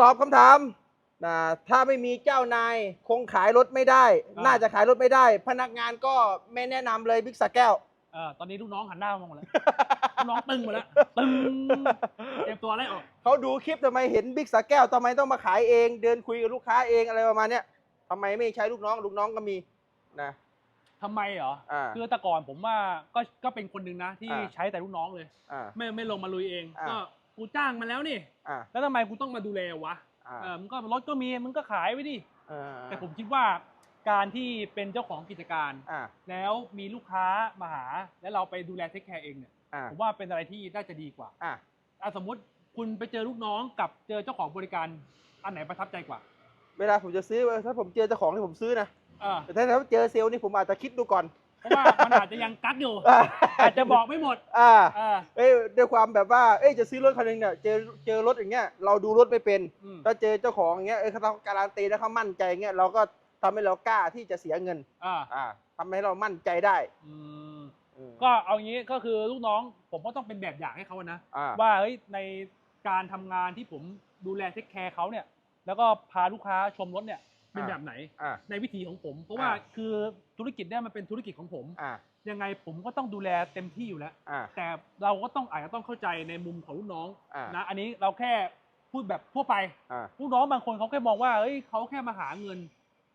ตอบคำถามนะถ้าไม่มีเจ้านายคงขายรถไม่ได้ อ่า น่าจะขายรถไม่ได้ พนักงานก็ไม่แนะนำเลยบิ๊กสกแก้ว เออตอนนี้ลูกน้องหันหน้ามามองหมดแล้ว ลูกน้องตึงหมดแล้วตึงเตรียมตัวไล่ออก เขาดูคลิปทำไมเห็นบิ๊กสกแก้วทำไมต้องมาขายเอง เดินคุยกับลูกค้าเองอะไรประมาณเนี้ยทำไมไม่ใช้ลูกน้องลูกน้องก็มีนะทำไมเหรอ อ่า คือแต่ก่อนผมว่าก็ก็เป็นคนหนึ่งนะ ที่อ่า ใช้แต่ลูกน้องเลย อ่า ไม่ไม่ลงมาลุยเอง อ่า ก็ กูจ้างมาแล้วนี่ อ่า แล้วทำไมกูต้องมาดูแลวะอ่า เออมึงก็รถก็มีมึงก็ขายไว้ดิ อ่าแต่ผมคิดว่าการที่เป็นเจ้าของกิจการ อ่าแล้วมีลูกค้ามาหา แล้วเราไปดูแลเทคแคร์เองเนี่ย อ่าผมว่าเป็นอะไรที่น่าจะดีกว่าอ่าอะสมมติคุณไปเจอลูกน้องกับเจอเจ้าของบริการ อันไหนประทับใจกว่า เวลาผมจะซื้อถ้าผมเจอเจ้าของที่ผมซื้อนะ เออ แต่ถ้าเจอเซลล์นี่ผมอาจจะคิดดูก่อน เพราะว่ามันอาจจะยังกักอยู่อ่าอาจจะบอกไม่หมดอ่าเออ เอ้ยด้วยความแบบว่า เอ้ยจะซื้อรถคันหนึงเนี่ยเจอเจอรถอย่างเงี้ยเราดูรถไม่เป็นอืม ถ้าเจอเจ้าของอย่างเงี้ยเอ้ยเขาการันตีแล้วเขามั่นใจอย่างเงี้ยเราก็ทำให้เรากล้าที่จะเสียเงิน อ่าอ่าทำให้เรามั่นใจได้อืมอืมก็เอางี้ก็คือลูกน้อง ผมก็ต้องเป็นแบบอย่างให้เขานะ อ่า ว่าเฮ้ยในการทำงานที่ผมดูแลเทคแคร์เขาเนี่ย แล้วก็พาลูกค้าชมรถเนี่ย เป็นแบบไหน อ่า ในวิธีของผม เพราะว่าอ่า คือธุรกิจเนี่ยมันเป็นธุรกิจของผม อ่ายังไงผมก็ต้องดูแลเต็มที่อยู่แล้ว อ่า แต่เราก็ต้องอาจจะต้องเข้าใจในมุมของลูกน้องอ่านะอันนี้เราแค่พูดแบบทั่วไปอ่าลูกน้องบางคนเขาแค่มองว่าเฮ้ยเขาแค่มาหาเงิน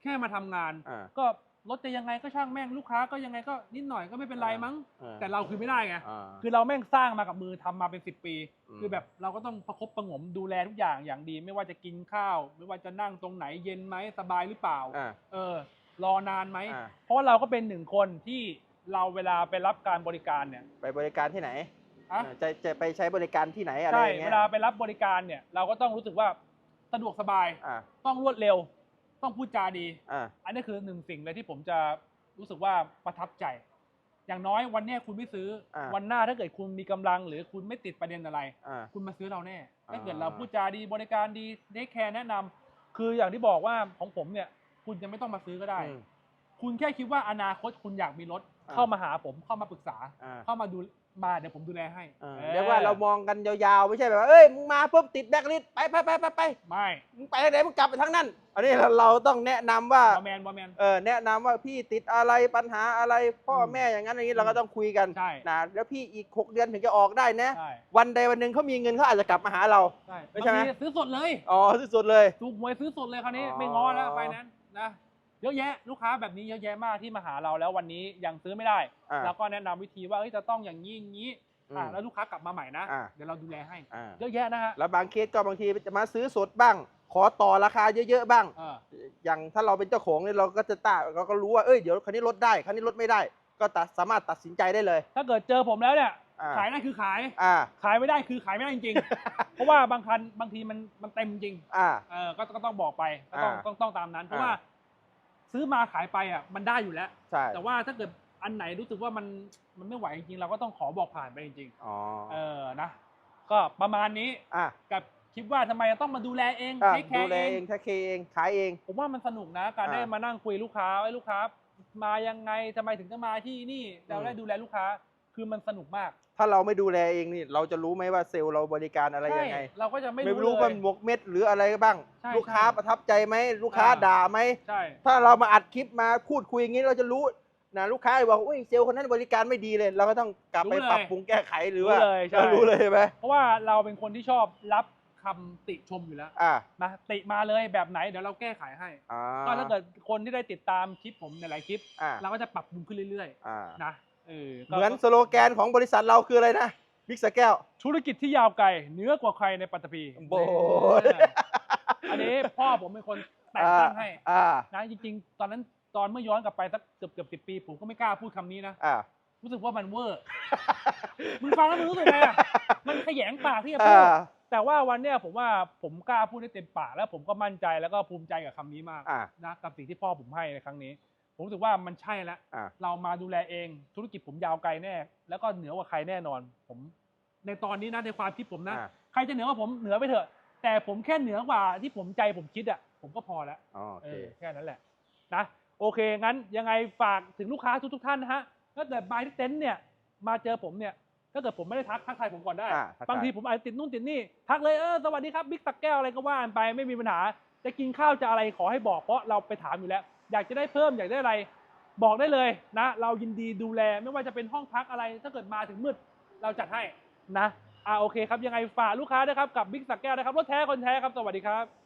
แค่มาทำงาน อ่า ก็ รถจะยังไงก็ช่างแม่งลูกค้าก็ยังไงก็นิดหน่อยก็ไม่เป็นไรมั้งอ่าแต่เราคือไม่ได้ไงอ่าคือเราแม่งสร้างมากับมือทำมาเป็นสิบปี อืม คือแบบเราก็ต้องประคบประหงมดูแลทุกอย่างอย่างดี ไม่ว่าจะกินข้าว ไม่ว่าจะนั่งตรงไหนเย็นไหมสบายหรือเปล่า อ่าเออ รอนานไหม อ่าเพราะว่าเราก็เป็นหนึ่งคนที่เราเวลาไปรับการบริการเนี่ยไปบริการที่ไหนอะอ่าจะจะไปใช้บริการที่ไหนอะไรใช่ อย่างเวเงี้ยลาไปรับบริการเนี่ย เราก็ต้องรู้สึกว่าสะดวกสบาย อ่าต้องรวดเร็ว ต้องพูดจาดี อ่า อันนี้คือหนึ่งสิ่งเลยที่ผมจะรู้สึกว่าประทับใจ อย่างน้อยวันเนี้ยคุณไม่ซื้ออา วันหน้าถ้าเกิดคุณมีกำลัง หรือคุณไม่ติดประเด็นอะไร อ่า คุณมาซื้อเราแน่ ถ้าอ่าเกิดเราพูดจาดีบริการดีเทคแคร์แนะนำคืออย่างที่บอกว่าของผมเนี่ย คุณยังไม่ต้องมาซื้อก็ได้ อืมคุณแค่คิดว่าอนาคตคุณอยา กมีรถ อ่า เข้ามาหาผมเข้ามาปรึกษา อ่า เข้ามาดู มาเดี๋ยวผมดูแลให้อ่าออเรียกว่าเรามองกันยาวๆ ไม่ใช่แบบว่าเอ้ยมึงมาปุ๊บติดแบ็คลิสต์ไปไปไปไปไปไม่มึงไปทางไหนมึงกลับไปทางนั้น อันนี้เราเราต้องแนะนำว่า บอแมนบอแมน เออแนะนำว่าพี่ติดอะไรปัญหาอะไรพ่อแม่อย่างนั้นอย่างนี้เราก็ต้องคุยกันใช่ นะแล้วพี่อีก 6 เดือนถึงจะออกได้นะ ใช่วันใดวันหนึ่งเขามีเงินเขาอาจจะกลับมาหาเรา ใช่ไม่ใช่ไหมบางทีซื้อสดเลย อ๋อที่สุดเลย ถูกหวยซื้อสดเลยคราวนี้ อ๋อ ไม่ง้อแล้วไฟแนนซ์นะ เยอะแยะลูกค้าแบบนี้เยอะแยะมากที่มาหาเราแล้ววันนี้ยังซื้อไม่ได้อ่าเราก็แนะนำวิธีว่าเอ้ยจะต้องอย่างนี้อย่างนี้อะอืมแล้วลูกค้ากลับมาใหม่นะอ่า เดี๋ยวเราดูแลให้ อ่าเยอะแยะนะฮะแล้วบางเคสก็บางทีจะมาซื้อสดบ้าง ขอต่อราคาเยอะๆบ้าง เอออย่างถ้าเราเป็นเจ้าของเนี่ยเราก็จะตาเราก็รู้ว่าเอ้ยเดี๋ยวคันนี้ลดได้คันนี้ลดไม่ได้ ก็ตัดสามารถตัดสินใจได้เลยถ้าเกิดเจอผมแล้วเนี่ยอ่าขายได้คือขาย อ่า ขายไม่ได้คือขายไม่ได้จริงๆ เพราะว่าบางคันบางทีมันมันเต็มจริงอ่า เออก็ก็ต้องบอกไปก็ต้องอ่าต้องต้องตามนั้น เพราะอ่าว่า ซื้อมาขายไปอะมันได้อยู่แล้ว ใช่ แต่ว่าถ้าเกิดอันไหนรู้สึกว่ามันมันไม่ไหวจริงๆเราก็ต้องขอบอกผ่านไปจริงอ๋อ ๆ เออนะ ก็ประมาณนี้อะกับคิดว่าทำไมจะต้องมาดูแลเองอะเทคแคดูร์แลเอเอง งแท็กเคเอง ขายเอง ผมว่ามันสนุกนะการอ่าได้มานั่งคุยลูกค้าไอ้ลูกค้า มายังไงทำไมถึงจะมาที่นี่เราอืมได้ดูแลลูกค้า คือมันสนุกมาก ถ้าเราไม่ดูแลเองนี่เราจะรู้ไหมว่าเซลล์เราบริการอะไรยังไง ใช่เราก็จะไม่ไม่รู้รู้เลว่าย หมกเม็ดหรืออะไรบ้าง ใช่ลูกค้าใช่ ประทับใจไหมลูกค้าอ่าด่าไหม ใช่ ถ้าเรามาอัดคลิปมาพูดคุยอย่างนี้เราจะรู้นะลูกค้าบอกอุ้ยเซลล์คนนั้นบริการไม่ดีเลย เราก็ต้องกลับไปปรับปรุงแก้ไขหรือว่ารู้เลยใช่เรารู้เลยใช่ไหมเพราะว่าเราเป็นคนที่ชอบรับคำติชมอยู่แล้วอ่านะติมาเลยแบบไหนเดี๋ยวเราแก้ไขให้ อ่าก็ถ้าเกิดคนที่ได้ติดตามคลิปผมในหลายคลิป อ่าเราก็จะปรับปรุงขึ้นเรื่อยอ่าๆนะ เออก็เหมือนสโลแกนของบริษัทเราคืออะไรนะบิ๊กสแก้ว ธุรกิจที่ยาวไกลเหนือกว่าใครในปัตตภีโบ้ยเอออันนี้พ่อผมเป็นคนแต่งตั้งให้อ่านะจริงๆ ตอนนั้นตอนเมื่อย้อนกลับไปสักเกือบเกือบสิปี ผมก็ไม่กล้าพูดคำนี้นะอ่ารู้สึกว่ามันเวอร์มึงฟังแล้วมึงรู้สึกไงอะมันขยงปากที่จะพูอ่าดแต่ว่าวันเนี้ยผมว่าผมกล้าพูดได้เต็มปากแล้วผมก็มั่นใจแล้วก็ภูมิใจกับคำนี้มากอ่านะกับสิ่งที่พ่อผมให้ในครั้งนี้ ผมรู้สึกว่ามันใช่แล้วอ่าเรามาดูแลเองธุรกิจผมยาวไกลแน่ แล้วก็เหนือกว่าใครแน่นอน ผม ในตอนนี้นะในความคิดผมนะ อ่าใครจะเหนือกว่าผมเหนือไปเถอะ แต่ผมแค่เหนือกว่าที่ผมใจผมคิดอะผมก็พอแล้ว อ๋อโอเอเค อแค่นั้นแหละนะโอเค งั้นยังไงฝากถึงลูกค้าทุกๆท่านนะฮะถ้าเกิดบายที่เต็นท์เนี่ยมาเจอผมเนี่ยถ้าเกิดผมไม่ได้ทักทักทายผมก่อนได้ อ่าทักทาย บางทีผมอาจจะติดนู่นติดนี่ทักเลยเออสวัสดีครับบิ๊กสักแก้วอะไรก็ว่ากันไปไม่มีปัญหาจะกินข้าวจะอะไรขอให้บอกเพราะเราไปถามอยู่แล้ว อยากจะได้เพิ่มอยากได้อะไรบอกได้เลยนะ เรายินดีดูแลไม่ว่าจะเป็นห้องพักอะไร ถ้าเกิดมาถึงมืดเราจัดให้นะอ่าโอเคครับยังไงฝากลูกค้านะครับกับบิ๊กสักแก้วนะครับรถแท้คนแท้ครับสวัสดีครับ